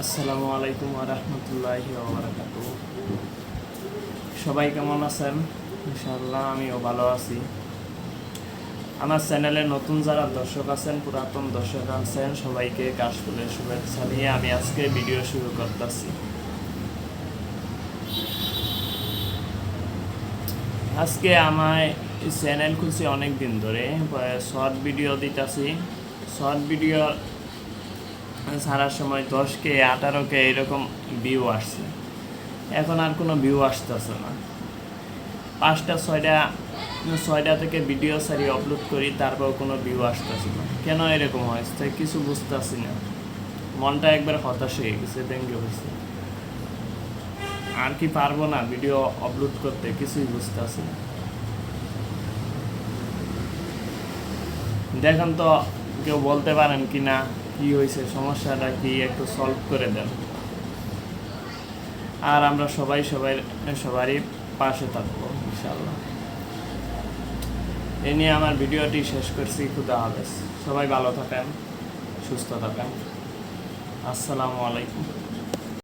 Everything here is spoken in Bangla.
আসসালামু আলাইকুম রহমতুল্লাহি ওবরাকাতু সবাই কেমন আছেন? ইনশাআল্লাহ আমিও ভালো আছি। আমার চ্যানেলে নতুন যারা দর্শক আছেন, পুরাতন দর্শক আছেন, সবাইকে কাশফুলের শুভেচ্ছা নিয়ে আমি আজকে ভিডিও শুরু করতেছি। আজকে আমায় চ্যানেল খুলছি অনেক দিন ধরে শর্ট ভিডিও দিতেছি। শর্ট ভিডিও ছাড়ার সময় দশকে, আঠারোকে এরকম ভিউ আসছে। এখন আর কোনো ভিউ আসতেছে না। পাঁচটা, ছয়টা ছয়টা থেকে ভিডিও সারি আপলোড করি, তারপর কোনো ভিউ আসতেছে না। কেন এরকম হয়েছে? কিছু বুঝতেছি না। মনটা একবার হতাশ হয়ে গেছে, ভেঙে হয়েছে আর কি পারব না ভিডিও আপলোড করতে, কিছুই বুঝতেছি না। দেখেন তো কেউ বলতে পারেন কি না কি হয়েছে, সমস্যাটা কি, একটু সলভ করে দেন। আর আমরা সবাই সবাই, সবারই পাশে থাকব ইনশাল্লাহ এ নিয়ে আমার ভিডিওটি শেষ করছি, খুদা হাফেজ। সবাই ভালো থাকেন, সুস্থ থাকেন। আসসালামু আলাইকুম।